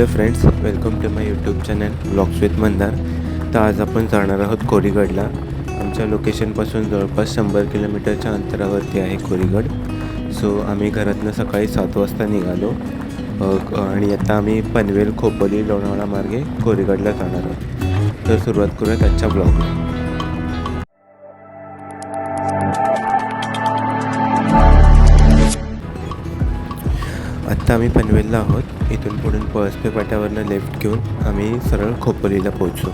Hello friends welcome to my YouTube channel blogs with Mandar. तर आज आपण जाणार आहोत कोरीगडला आमच्या लोकेशनपासून जवळपास शंभर किलोमीटरच्या अंतरावरती आहे कोरीगड सो आम्ही घरातनं सकाळी सात वाजता निघालो. आणि आता आम्ही पनवेल खोपोली लोणावळा मार्गे कोरीगडला जाणार आहोत. तर सुरुवात करूयात आजच्या ब्लॉगला आत्ता आम्ही पनवेलला आहोत. इथून पुढून पळसपे पाट्यावरनं लेफ्ट घेऊन आम्ही सरळ खोपोलीला पोहोचू.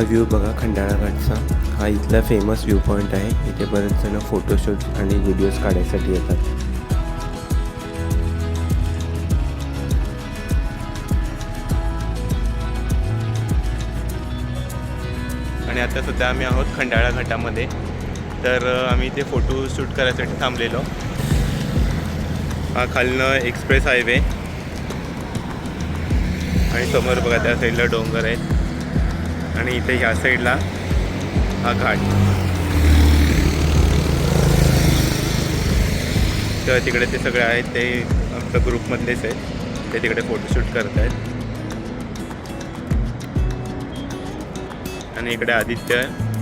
हा व्ह्यू बघा खंडाळा घाटचा हा इथला फेमस व्ह्यू पॉईंट आहे. इथे बरेच जण फोटोशूट आणि व्हिडिओज काढायसाठी येतात. आणि आता सध्या आम्ही आहोत खंडाळा घाटामध्ये तर आम्ही इथे फोटो शूट करायसाठी थांबलेलो. हा खालनं एक्सप्रेस हायवे आणि समोर बघा त्या साईडला डोंगर आहेत आणि इथे ह्या साईडला हा घाट. तर तिकडे ते सगळे आहेत ते आमच्या ग्रुपमधलेच आहेत. ते तिकडे फोटोशूट करत आहेत आणि इकडे आदित्य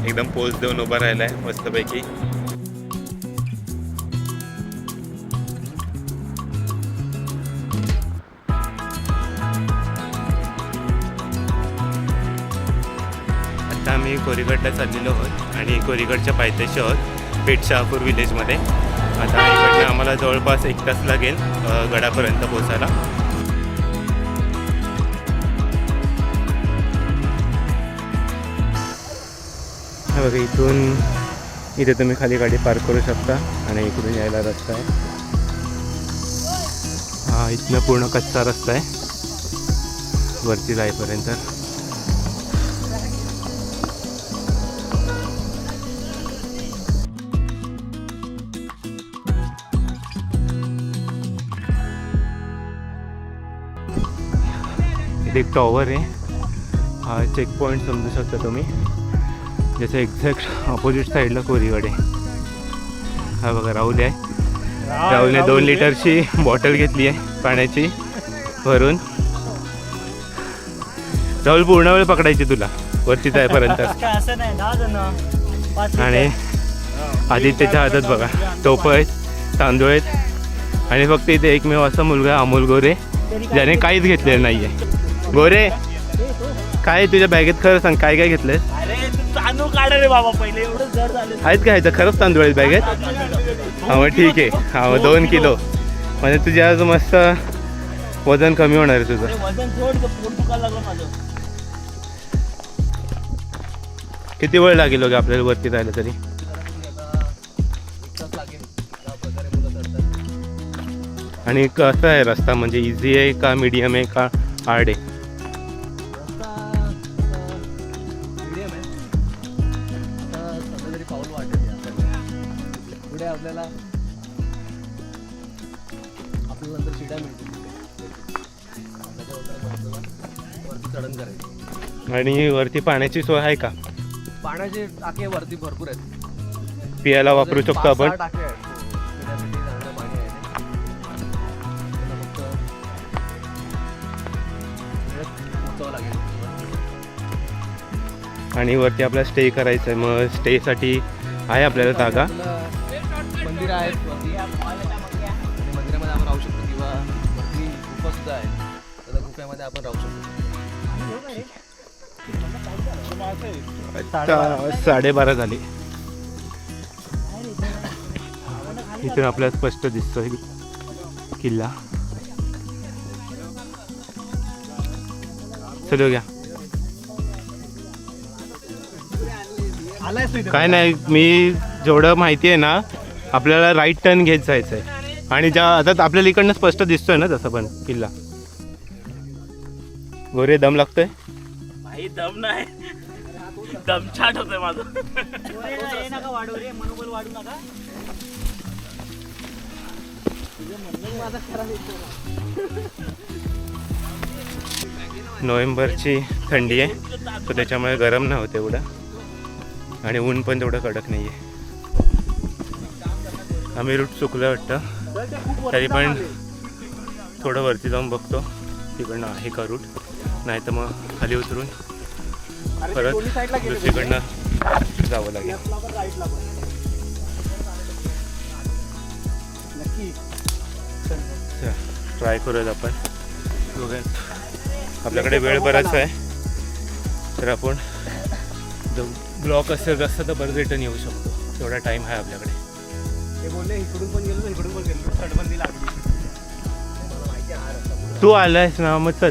एकदम पोज देऊन उभा राहिला आहे मस्तपैकी. कोरीगडला चाललेलो आहोत आणि कोरीगडच्या पायथ्याशी आहोत पेठ शहापूर विलेजमध्ये. आता इकडनं आम्हाला जवळपास एक तास लागेल गडापर्यंत पोचायला बघा इथून इथे तुम्ही खाली गाडी पार्क करू शकता आणि इकडून यायला रस्ता आहे. हा इथनं पूर्ण कच्चा रस्ता आहे. वरती जाईपर्यंत. इथे एक टॉवर आहे. हा चेक पॉईंट समजू शकता तुम्ही. ज्याच्या एक्झॅक्ट ऑपोजिट साईडला कोरीगड आहे. हा बघा राहुल आहे. राहुलने दोन लिटरची बॉटल घेतली आहे पाण्याची भरून. राहुल पूर्ण वेळ पकडायची तुला. वरती जायपर्यंत आणि आदित्यच्या हातात बघा टोपं आहेत तांदूळ आहेत. आणि फक्त इथे एकमेव असा मुलगा अमोल गोरे ज्याने काहीच घेतलेलं नाही आहे गोरे काय तुझ्या बॅगेत? खरं सांग काय काय घेतलंय? अरे तू तांदूळ काढ रे बाबा पहिले एवढं जड झालं. आहेत का ह्याचं खरंच तांदूळ आहेत बॅगेत? हा मग ठीक आहे. हा मग दोन किलो. म्हणजे तुझ्या आज मस्त वजन कमी होणार आहे तुझं. अरे वजन सोड इथं पोट दुखायला लागलं माझं. किती वेळ लागेल वगैरे आपल्याला वरती जायला तरी? आणि कसं आहे रस्ता? म्हणजे इझी आहे का मीडियम आहे का हार्ड आहे? आणि वरती पाण्याची सोय आहे का? पाण्याचे टाके वरती भरपूर आहेत. पियाला वापरू शकतो आपण. सहा टाके आहेत. पिण्यासाठी चांगलं पाणी आहे. ते. त्याला फक्त वेळेत पोचावं लागेल आणि वरती आपल्याला स्टे करायचं आहे मग स्टेसाठी आहे आपल्याला जागा. मंदिरं आहेत वरती. आणि मंदिरामध्ये आपण राहू शकतो किंवा वरती गुफा सुद्धा आहे तर त्या आपण राहू शकतो. आता साडेबारा झाली. इथून आपल्याला स्पष्ट दिसतोय किल्ला. चलो घ्या. काय नाही मी जेवढं माहिती आहे ना आपल्याला राईट टर्न घेत जायचं आहे आणि ज्या आता आपल्याला इकडनं स्पष्ट दिसतोय ना तसं पण किल्ला. गोरे दम लागतोय? दम नाही. दमछाट होतोय माझं. नका रे मनोबल वाढू नका नोव्हेंबरची थंडी आहे तर त्याच्यामुळे गरम नाही होत एवढं. आणि ऊन पण तेवढं कडक नाही आहे आम्ही रूट चुकलं वाटतं. तरी पण थोडं वरती जाऊन बघतो. तिकडनं आहे का रूट? नाही तर मग खाली उतरून परत दुसरीकडनं जावं लागेल. ट्राय करूयात आपण. आपल्याकडे वेळ बराच आहे. तर आपण ब्लॉक असेल रस्ता तर बरं रिटर्न येऊ शकतो. तेवढा टाईम आहे आपल्याकडे. ते बोलले इकडून पण गेलो इकडून पण गेलो. तटबंदी लागली. मला माहिती आहे रस्ता पुढं. तू आलायस ना मग चल.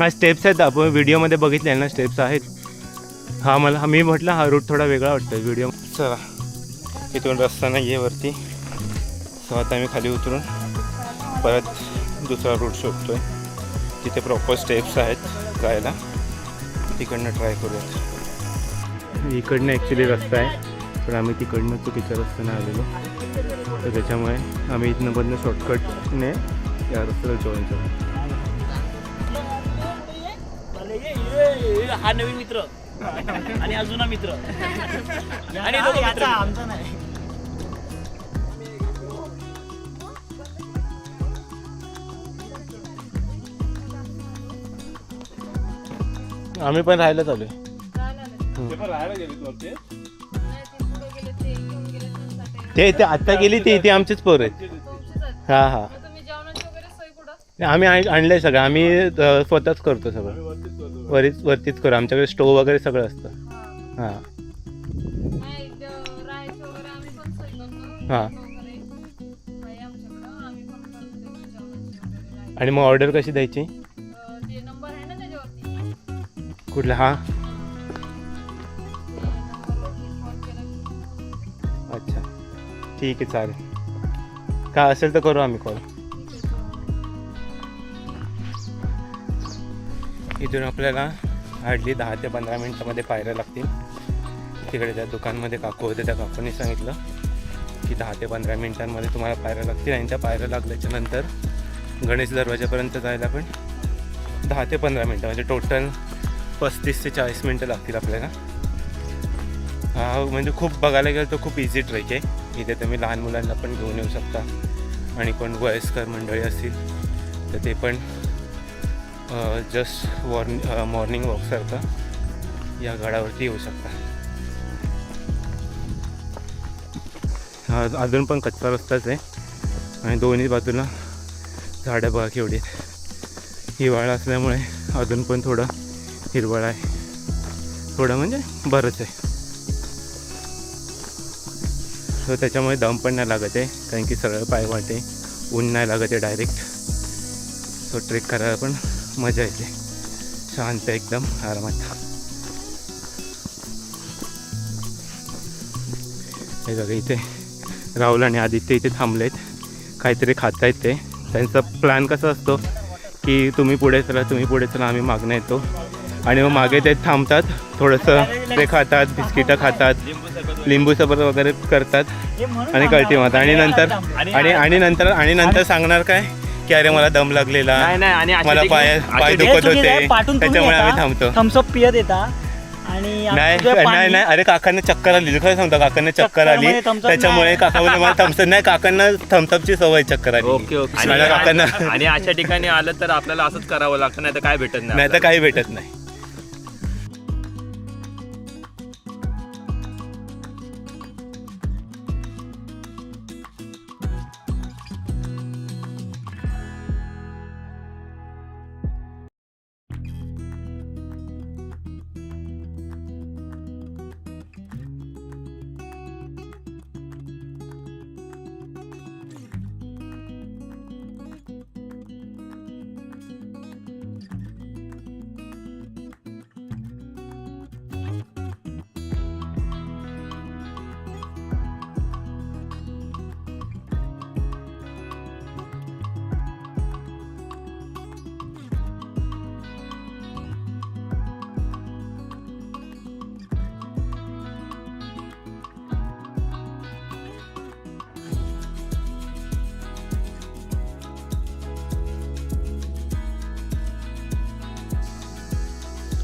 हां स्टेप्स आहेत. आपण व्हिडिओमध्ये बघितले ना स्टेप्स आहेत. हा मला मी म्हटलं हा रूट थोडा वेगळा वाटतो व्हिडिओ चला. इथून रस्ता नाही आहे वरती. सो आता मी खाली उतरून परत दुसरा रूट शोधतोय. तिथे प्रॉपर स्टेप्स आहेत जायला. तिकडनं ट्राय करूयात. इकडनं ॲक्च्युली रस्ता आहे पण आम्ही तिकडनं चुकीच्या रस्त्याने आलेलो. तर त्याच्यामुळे आम्ही इथनं मधनं शॉर्टकटने या रस्त्याला जॉईन करू हा नवीन मित्र. आणि अजून मित्र. आणि दोघं मित्र. आमचा नाही. आम्ही पण राहायला चालू आहे. ते ते आता गेली ते ते आमचेच पोर आहेत. हा हा. तुम्ही जेवणाची वगैरे सोय कुठं? नाही, आम्ही आण- आणलंय सगळं. आम्ही अ, स्वतःच करतो सगळं. वरीच वरतीच करू. आमच्याकडे स्टोव वगैरे सगळं असतं. हां. हा. आणि मग ऑर्डर कशी द्यायची? कुठला हा? की अच्छा. ठीक आहे चालेल. काय असेल तर करू आम्ही कॉल इथून आपल्याला हार्डली दहा ते पंधरा मिनटामध्ये पायऱ्या लागतील. तिकडे त्या दुकानमध्ये काकू होते त्या काकूने सांगितलं की दहा ते पंधरा मिनिटांमध्ये तुम्हाला पायऱ्या लागतील आणि त्या पायऱ्या लागल्याच्या नंतर गणेश दरवाजापर्यंत जायला पण दहा ते पंधरा मिनटं म्हणजे टोटल पस्तीस ते चाळीस मिनटं लागतील आपल्याला. हा म्हणजे खूप बघायला गेलं तर खूप इझी ट्रेक आहे. इथे तुम्ही लहान मुलांना पण घेऊन येऊ शकता आणि कोण वयस्कर मंडळी असतील तर ते पण जस्ट वॉर्नि मॉर्निंग वॉकसारखं या गडावरती येऊ शकता. हा अजून पण कच्चा रस्ताच आहे. आणि दोन्ही बाजूला झाडं बघा केवढी आहेत. हिवाळा असल्यामुळे अजून पण थोडं हिरवळ आहे. थोडं म्हणजे बरंच आहे. सो त्याच्यामुळे दम पण नाही लागत आहे कारण की सरळ पाय वाटे ऊन नाही लागत आहे डायरेक्ट सो ट्रेक करायला पण मजा येते. शांत एकदम आरामात. हे बघा इथे राहुल आणि आदित्य इथे थांबलेत. काहीतरी खात आहेत ते. त्यांचा प्लॅन कसा असतो की तुम्ही पुढे चला तुम्ही पुढे चला आम्ही मागणं येतो. आणि मग मागे ते थांबतात थोडंसं ते खातात बिस्किटं खातात लिंबू सबर वगैरे करतात. आणि कळती मारतात. आणि नंतर आणि आणि नंतर आणि नंतर सांगणार काय? की अरे मला दम लागलेला. नाही नाही आणि अशा मला पाय पाय हे दुखत चुकीचं आहे. होते. पाठून तुम्ही त्याच्यामुळे आम्ही थांबतो. थम्सअप पियत येता. आणि नाही नाही पाणी- नाही. अरे काकांना चक्कर आली. खरं सांगतो काकांना चक्कर आली. म्हणजे thumbs up त्याच्यामुळे नाही. काका बोलले मला थम्सअप नाही काकांना थम्सअपची सवय चक्कर आली ओके ओके. मला काकांना आणि अशा ठिकाणी आलं तर आपल्याला असंच करावं लागतं नाही तर काय भेटत नाही नाही तर काही भेटत नाही.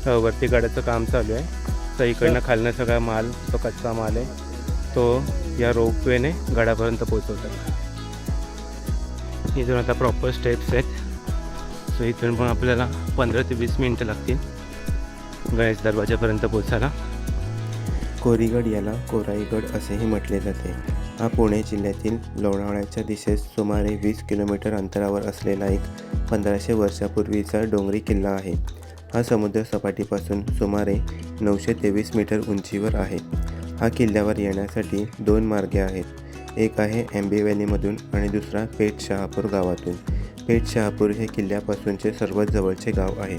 वरती गडाचं काम चालू आहे. तर इकडनं खालनं सगळा माल तो कच्चा माल आहे. तो या रोपवेने गडापर्यंत पोचवतात इथून आता प्रॉपर स्टेप्स आहेत. सो इथून पण आपल्याला पंधरा ते वीस मिनटं लागतील. गणेश दरवाजापर्यंत पोचायला कोरीगड याला कोराईगड असेही म्हटले जाते. हा पुणे जिल्ह्यातील लोणावळ्याच्या दिशेस सुमारे वीस किलोमीटर अंतरावर असलेला एक पंधराशे वर्षापूर्वीचा डोंगरी किल्ला आहे. हा समुद्र सपाटीपासून सुमारे नऊशे तेवीस मीटर उंचीवर आहे. हा किल्ल्यावर येण्यासाठी दोन मार्गे आहेत. एक आहे एम्बी व्हॅलीमधून आणि दुसरा पेठ शहापूर गावातून. पेठ शहापूर हे किल्ल्यापासूनचे सर्वात जवळचे गाव आहे.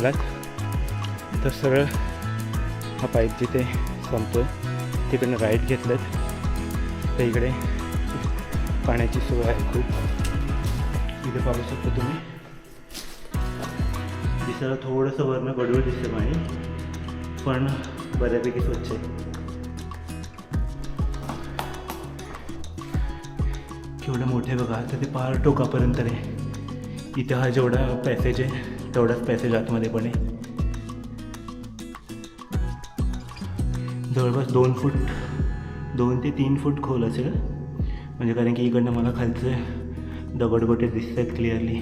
आलात तर सरळ हा पाईप जिथे संपतो तिकडनं राईट घेतलं तर इकडे पाण्याची सोय आहे खूप. इथे पाहू शकता तुम्ही. दिसायला थोडंसं वरनं गडूळ दिसतं पाणी पण बऱ्यापैकी स्वच्छ आहे. केवढं मोठे बघा तर ते पार टोकापर्यंत आहे. इथे हा जेवढा पॅसेज आहे तेवढाच पॅसेज आतमध्ये पण आहे. जवळपास दोन फूट दोन ते तीन फूट खोल असेल. म्हणजे कारण की इकडनं मला खालचे दगडगोटे दिसत आहेत क्लिअरली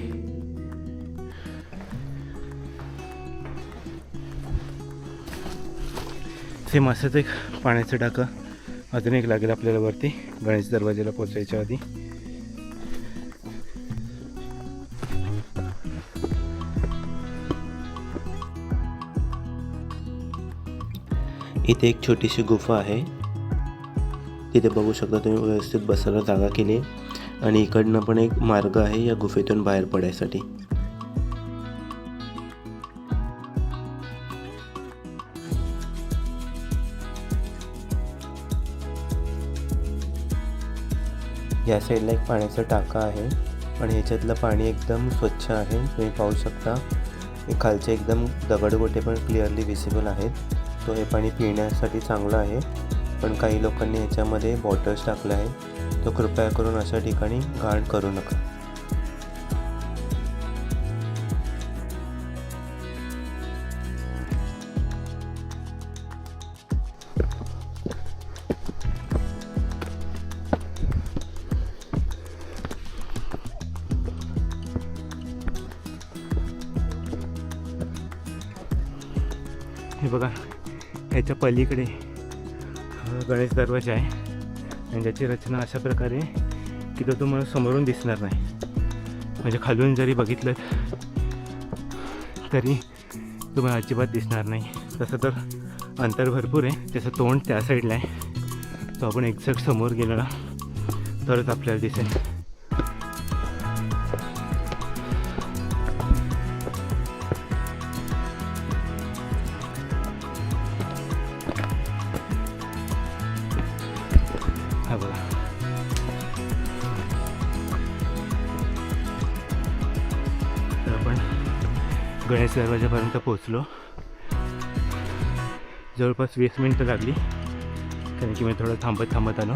सेम असंच एक पाण्याचं टाकं अजून एक लागेल आपल्याला वरती. गणेश दरवाजाला पोचायच्या आधी. इथे एक छोटीशी गुफा आहे. तिथे बघू शकता तुम्ही व्यवस्थित बसायला जागा केली आणि इकडनं पण एक मार्ग आहे या गुफेतून बाहेर पडायसाठी. या साईडला एक पाण्याचा टाका आहे आणि ह्याच्यातलं पाणी एकदम स्वच्छ आहे. तुम्ही पाहू शकता. खालचे एकदम दगडगोटे पण क्लिअरली विसिबल आहेत. सो हे पाणी पिण्यासाठी चांगलं आहे. पण काही लोकांनी ह्याच्यामध्ये बॉटल्स टाकले आहे तो कृपया करून अशा ठिकाणी घाण करू नका. ह्याच्या पलीकडे गणेश दरवाजा आहे. आणि ज्याची रचना अशा प्रकारे की तो तुम्हाला समोरून दिसणार नाही. म्हणजे खालून जरी बघितलं तरी तुम्हाला अजिबात दिसणार नाही. तसं तर अंतर भरपूर आहे. त्याचं तोंड त्या साईडला आहे. तो आपण एक्झॅक्ट समोर गेलो ना तरच आपल्याला दिसेल. गणेश दरवाजापर्यंत पोचलो जवळपास वीस मिनटं लागली. कारण की मी थोडं थांबत थांबत आलो.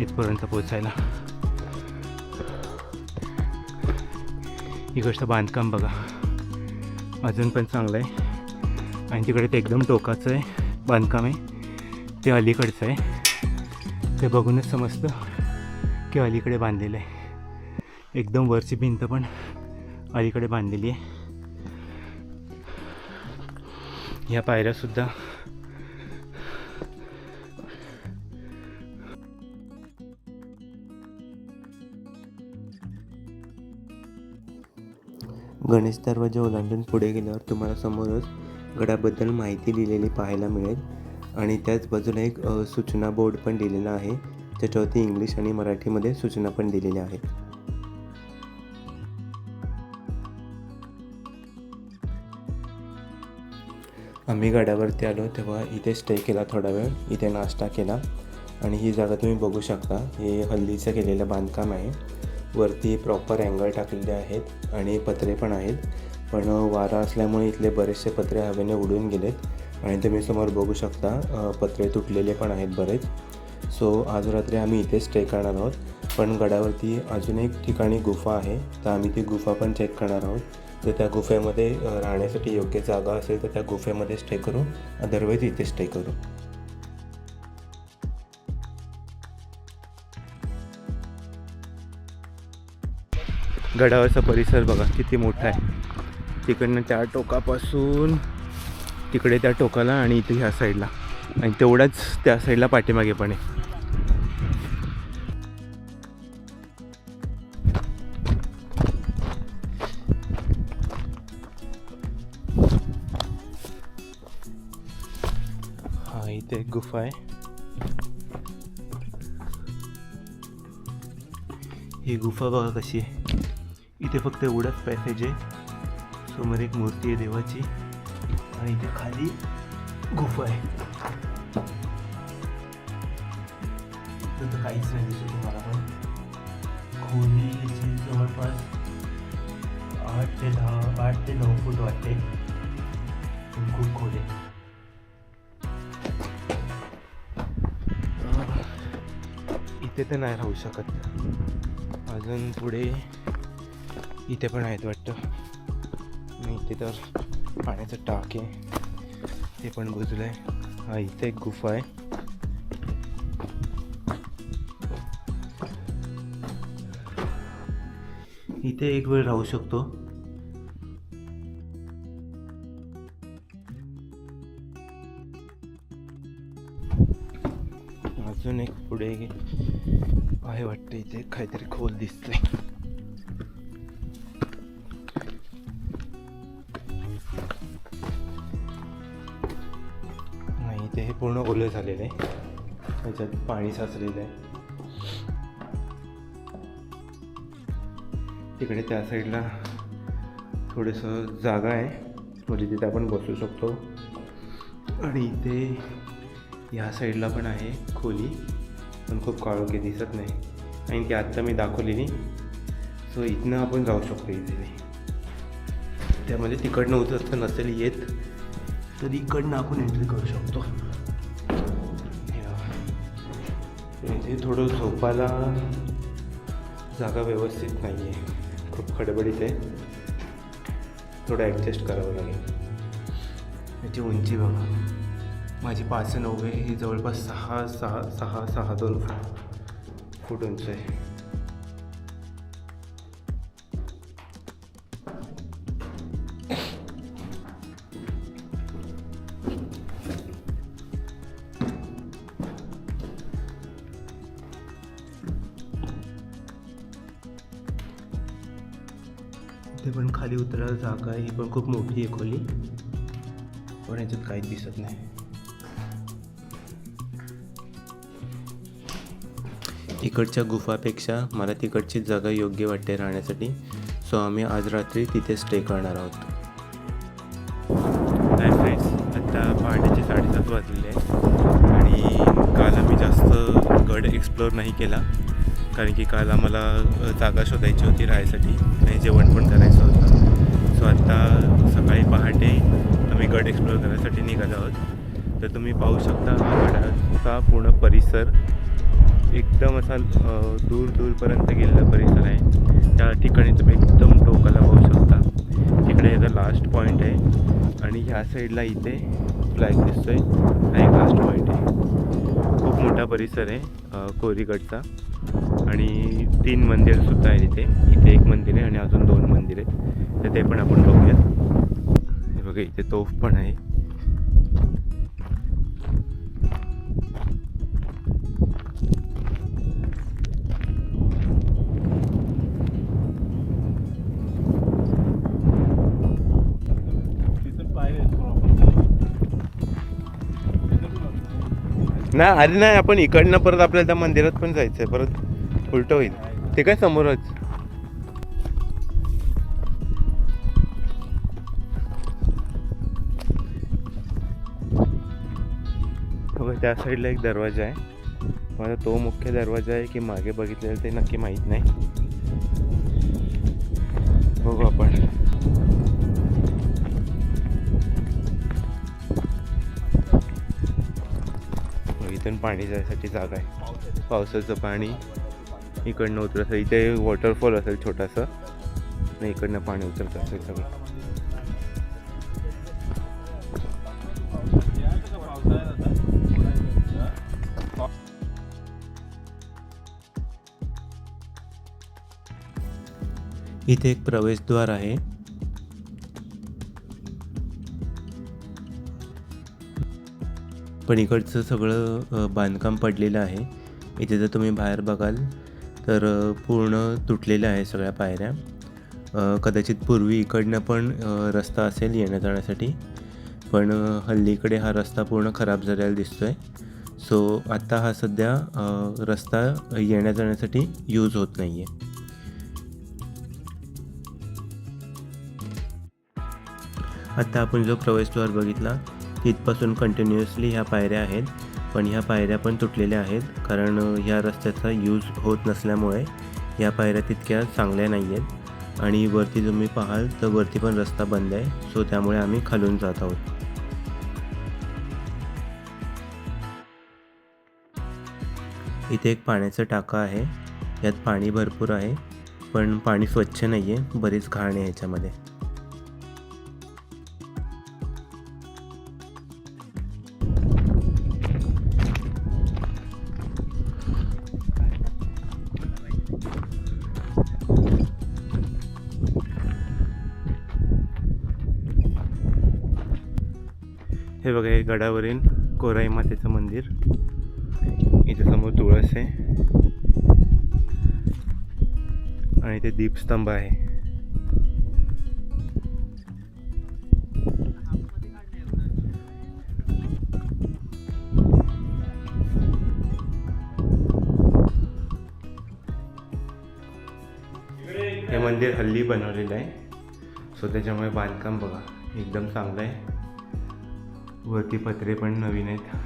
इथपर्यंत पोचायला इकडचं बांधकाम बघा. अजून पण चांगलं आहे. आणि तिकडे ते एकदम टोकाचं आहे. बांधकाम आहे. ते अलीकडचं आहे. ते बघूनच समजतं की अलीकडे बांधलेलं आहे. एकदम वरची भिंत पण अलीकडे बांधलेली आहे. ह्या पायऱ्यासुद्धा गणेश दरवाजा ओलांडून पुढे गेल्यावर तुम्हाला समोरच गडाबद्दल माहिती लिहिलेली पाहायला मिळेल. आणि त्याच बाजूला एक सूचना बोर्ड पण दिलेला आहे. त्याच्यावरती इंग्लिश आणि मराठीमध्ये सूचना पण दिलेल्या आहेत. आम्ही गडावरती आलो तेव्हा इथे स्टे केला थोडा वेळ. इथे नाश्ता केला. आणि ही जागा तुम्ही बघू शकता. हे हल्लीचं केलेलं बांधकाम आहे. वरती प्रॉपर अँगल टाकलेले आहेत आणि पत्रे पण आहेत. पण वारा असल्यामुळे इथले बरेचसे पत्रे हवेने उडून गेलेत. आणि तुम्ही समोर बघू शकता पत्रे तुटलेले पण आहेत बरेच. सो आज रात्री आम्ही इथे स्टे करणार आहोत. पण गडावरती अजून एक ठिकाणी गुफा आहे. तर आम्ही ती गुफा पण चेक करणार आहोत. तर त्या गुफेमध्ये राहण्यासाठी योग्य जागा असेल तर त्या गुफेमध्ये स्टे करू. अदरवाईज इथे स्टे करू. गडावरचा परिसर बघा किती मोठा आहे. तिकडनं त्या टोकापासून तिकडे त्या टोकाला आणि इथे ह्या साईडला आणि तेवढ्याच त्या साईडला पाठीमागे पण आहे. ही गुफा बघा कशी आहे इथे फक्त एवढंच पॅसेज आहे. समोर एक मूर्ती आहे देवाची आणि इथे खाली गुफा आहे. तर काहीच नाही दिसत तुम्हाला पण. खोली याची जवळपास आठ ते दहा आठ ते नऊ फूट वाटते. खूप खोल आहे. इथे तर नाही राहू शकत. अजून पुढे इथे पण आहेत वाटतं. आणि इथे तर पाण्याचं टाक आहे. ते पण बुजलं आहे हा इथे एक गुफा आहे. इथे एक वेळ राहू शकतो. अजून एक पुढे आहे वाटतं इथे. काहीतरी खोल दिसतंय. नाही इथे हे पूर्ण ओलं झालेलं आहे. त्याच्यात पाणी साचलेलं आहे. तिकडे त्या साईडला थोडंसं जागा आहे. म्हणजे तिथे आपण बसू शकतो. आणि इथे ह्या साईडला पण आहे खोली. पण खूप काळोखी दिसत नाही. आणि ती आत्ता मी दाखवलेली. सो इथनं आपण जाऊ शकतो इथे. त्यामध्ये तिकडनं उतरत नसेल येत तर इकडनं आपण एंट्री करू शकतो. इथे थोडं झोपायला जागा व्यवस्थित नाही आहे खूप खडबडीत आहे. थोडं ॲडजस्ट करावं लागेल. याची उंची बघा. माझी पाच नऊ आहे ही जवळपास सहा सहा सहा सहा दोन फूट. फूट उंच आहे. ते पण खाली उतरायला जागा आहे ही पण खूप मोठी आहे खोली. पण याच्यात काहीच दिसत नाही. इकडच्या गुफापेक्षा मला तिकडची जागा योग्य वाटते राहण्यासाठी. सो आम्ही आज रात्री तिथे स्टे करणार आहोत. हाय फ्रेंड्स आता पहाटेचे साडेसात वाजलेले आहे आणि काल आम्ही जास्त गड एक्सप्लोअर नाही केला. कारण की काल आम्हाला जागा शोधायची होती राहायसाठी. आणि जेवण पण करायचं होतं. सो आत्ता सकाळी पहाटे आम्ही गड एक्सप्लोअर करण्यासाठी निघालो आहोत. तर तुम्ही पाहू शकता हा गडाचा पूर्ण परिसर एकदम असा दूर दूरपर्यंत गेलेला परिसर आहे. त्या ठिकाणी तुम्ही एकदम टोकाला पाहू शकता. तिकडे याचा लास्ट पॉईंट आहे. आणि ह्या साईडला इथे फ्लॅग दिसतोय. हा एक लास्ट पॉईंट आहे. खूप मोठा परिसर आहे कोरीगडचा. आणि तीन मंदिरसुद्धा आहे इथे. इथे एक मंदिर आहे आणि अजून दोन मंदिर आहेत. तर ते पण आपण बघूयात. हे बघा इथे तोफ पण आहे. नाही अरे नाही आपण इकडनं परत आपल्याला त्या मंदिरात पण जायचं आहे परत उलट होईल. ते काय समोरच? त्या साईडला एक दरवाजा आहे. माझा तो मुख्य दरवाजा आहे की मागे बघितलेला ते नक्की माहीत नाही. बघू आपण. इथून पाणी जायसाठी जागा आहे. पावसाचं पाणी इकडनं उतरत इथे वॉटरफॉल असेल छोटासा. आणि इकडनं पाणी उतरत असेल सगळं. इथे एक प्रवेशद्वार आहे. पण इकडचं सगळं बांधकाम पडलेलं आहे. इथे जर तुम्ही बाहेर बघाल तर पूर्ण तुटलेलं आहे सगळ्या पायऱ्या. कदाचित पूर्वी इकडनं पण रस्ता असेल येण्या जाण्यासाठी. पण हल्लीकडे हा रस्ता पूर्ण खराब झालेला दिसतो आहे सो आत्ता हा सध्या रस्ता येण्या जाण्यासाठी यूज होत नाही आहे आत्ता आपण जो प्रवेशद्वार बघितला तिथपासून कंटिन्युअसली ह्या पायऱ्या आहेत. पण ह्या पायऱ्या पण तुटलेल्या आहेत. कारण ह्या रस्त्याचा यूज होत नसल्यामुळे या पायऱ्या तितक्या चांगल्या नाही आहेत आणि वरती तुम्ही पाहाल तर वरती पण रस्ता बंद आहे. सो त्यामुळे आम्ही खालून जात आहोत. इथे एक पाण्याचा टाका आहे. यात पाणी भरपूर आहे. पण पाणी स्वच्छ नाही आहे बरीच घाण आहे ह्याच्यामध्ये बघा हे गडावरील कोराई मातेचं मंदिर. इथे समोर तुळस आहे. आणि इथे दीपस्तंभ आहे. हे मंदिर हल्ली बनवलेलं आहे. सो त्याच्यामुळे बांधकाम बघा एकदम चांगलं आहे. वरती पत्रे पण नवीन आहेत.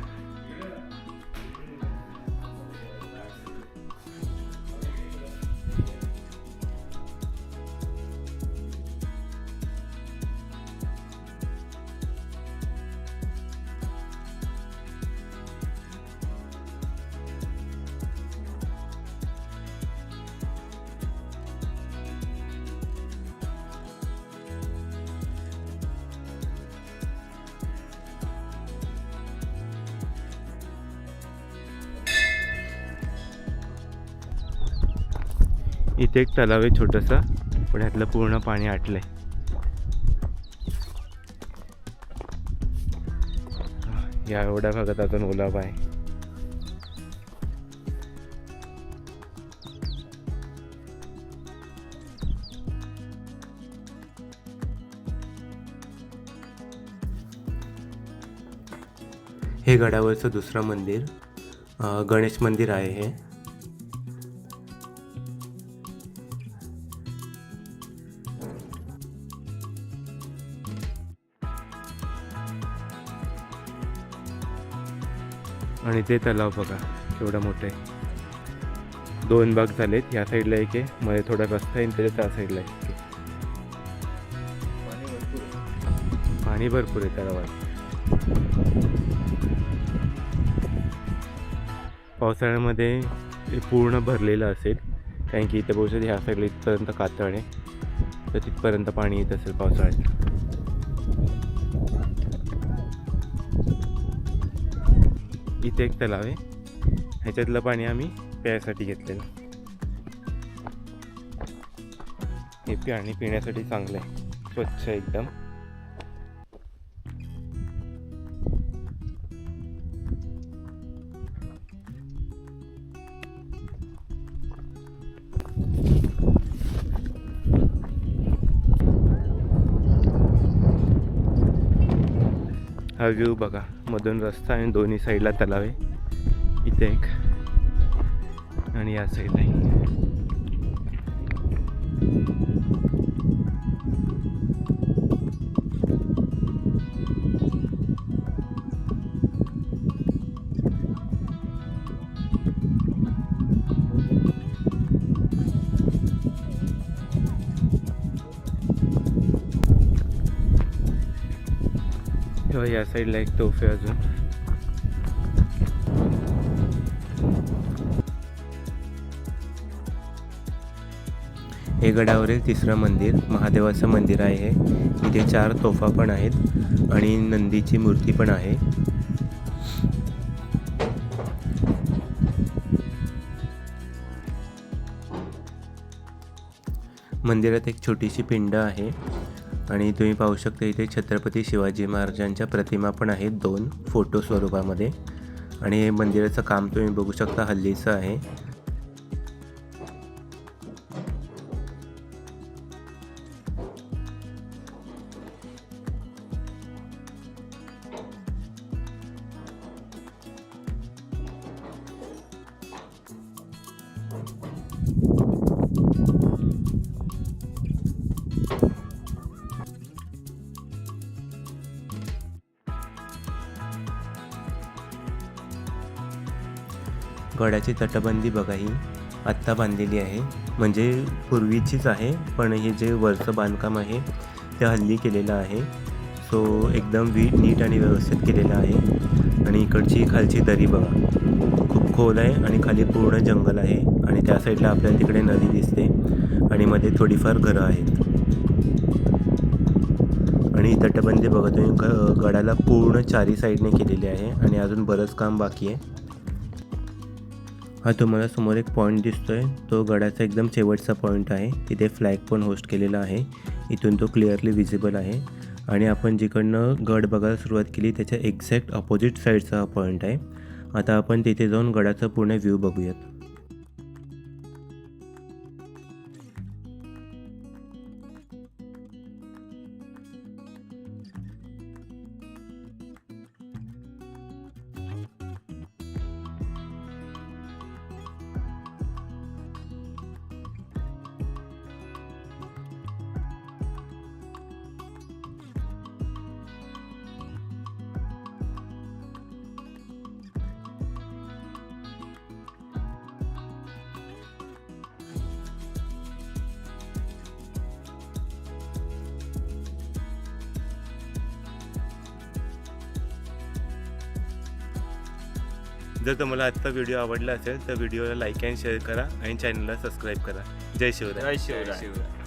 इथे एक तलाव आहे छोटंसं. पण ह्यातलं पूर्ण पाणी आटलंय. या एवढ्या भागात अजून ओलावा आहे हे गडावरचं दुसरं मंदिर गणेश मंदिर आहे हे. आणि ते तलाव बघा एवढं मोठं. आहे दोन भाग झालेत या साईडला एक आहे. मध्ये थोडा रस्ता आहे त्याच्या त्या साईडला एक आहे. पाणी भरपूर आहे तलावात. पावसाळ्यामध्ये पूर्ण भरलेलं असेल कारण की इथे बहुशेक ह्या साईडला इथपर्यंत कातळ आहे. तर तिथपर्यंत पाणी येत असेल पावसाळ्यात. इथे एक तलाव आहे. ह्याच्यातलं पाणी आम्ही प्यायसाठी घेतलेलं. हे पाणी पिण्यासाठी चांगलं आहे. स्वच्छ एकदम. व्ह्यू बघा. मधून रस्ता आणि दोन्ही साईडला तलाव आहे. इथे एक. आणि या साईडला साईडला एक तोफे अजून. हे गडावरील तिसरं मंदिर महादेवाचं मंदिर आहे. इथे चार तोफा पण आहेत आणि नंदीची मूर्ती पण आहे. मंदिरात एक छोटीशी पिंड आहे. आणि तुम्ही पाहू शकता इथे छत्रपती शिवाजी महाराजांच्या प्रतिमा पण आहेत दोन फोटो स्वरूपामध्ये. आणि हे मंदिराचं काम तुम्ही बघू शकता हल्लीचं आहे. गडाची तटबंदी बघा ही. आत्ता बांधलेली आहे. म्हणजे पूर्वीचीच आहे पण हे जे वरचं बांधकाम आहे ते हल्ली केलेलं आहे. सो एकदम वी नीट आणि व्यवस्थित केलेलं आहे. आणि इकडची खालची दरी बघा. खूप खोल आहे आणि खाली पूर्ण जंगल आहे. आणि त्या साईडला आपल्याला तिकडे नदी दिसते. आणि मध्ये थोडीफार घरं आहेत. आणि तटबंदी बघा तुम्ही ग गडाला पूर्ण चारी साईडने केलेली आहे. आणि अजून बरंच काम बाकी आहे. हा तुम्हाला समोर एक पॉईंट दिसतोय. तो गडाचा एकदम शेवटचा पॉईंट आहे. तिथे फ्लॅग पण होस्ट केलेला आहे. इथून तो क्लिअरली विजिबल आहे. आणि आपण जिकडनं गड बघायला सुरुवात केली त्याच्या एक्झॅक्ट अपोजिट साईडचा हा पॉईंट आहे. आता आपण तिथे जाऊन गडाचा पूर्ण व्ह्यू बघूयात. जर तुम्हाला आजचा व्हिडिओ आवडला असेल तर व्हिडिओला लाईक अँड शेअर करा आणि चॅनलला सबस्क्राईब करा. जय शिवराय. जय शिवराय.